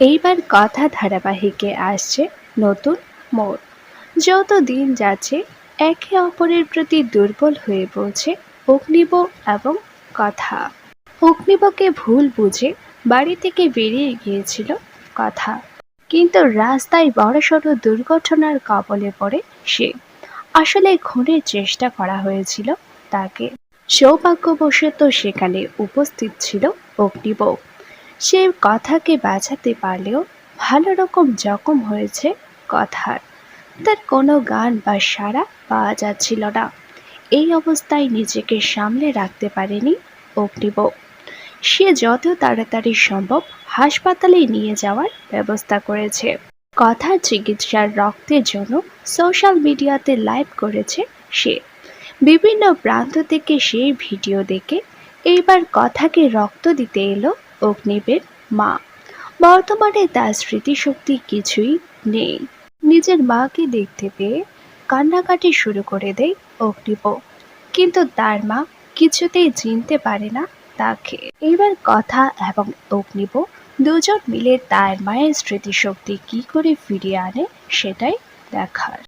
এইবার কথা ধারাবাহিকে আসছে নতুন মোড়। যত দিন যাচ্ছে, একে অপরের প্রতি দুর্বল হয়ে পড়ছে অগ্নিব এবং কথা। অগ্নিবকে ভুল বুঝে বাড়ি থেকে বেরিয়ে গিয়েছিল কথা। কিন্তু রাস্তায় বড়সড় দুর্ঘটনার কবলে পড়ে সে। আসলে খুনের চেষ্টা করা হয়েছিল তাকে। সৌভাগ্যবশত সেখানে উপস্থিত ছিল অগ্নিব। সে কথাকে বাঁচাতে পারলেও ভালো রকম জখম হয়েছে কথার। তার কোনো গান বা সাড়া পাওয়া যাচ্ছিল না। এই অবস্থায় নিজেকে সামলে রাখতে পারেনি অগ্নিব। সে যত তাড়াতাড়ি সম্ভব হাসপাতালে নিয়ে যাওয়ার ব্যবস্থা করেছে। কথার চিকিৎসার রক্তের জন্য সোশ্যাল মিডিয়াতে লাইভ করেছে সে। বিভিন্ন প্রান্ত থেকে সেই ভিডিও দেখে এইবার কথাকে রক্ত দিতে এলো অগ্নিবের মা। বর্তমানে তার স্মৃতিশক্তি কিছুই নেই। নিজের মাকে দেখতে পেয়ে কান্নাকাটি শুরু করে দেয় অগ্নিব কিন্তু তার মা কিছুতেই চিনতে পারে না তাকে। এবার কথা এবং অগ্নিব দুজন মিলে তার মায়ের স্মৃতিশক্তি কি করে ফিরিয়ে আনে সেটাই দেখার।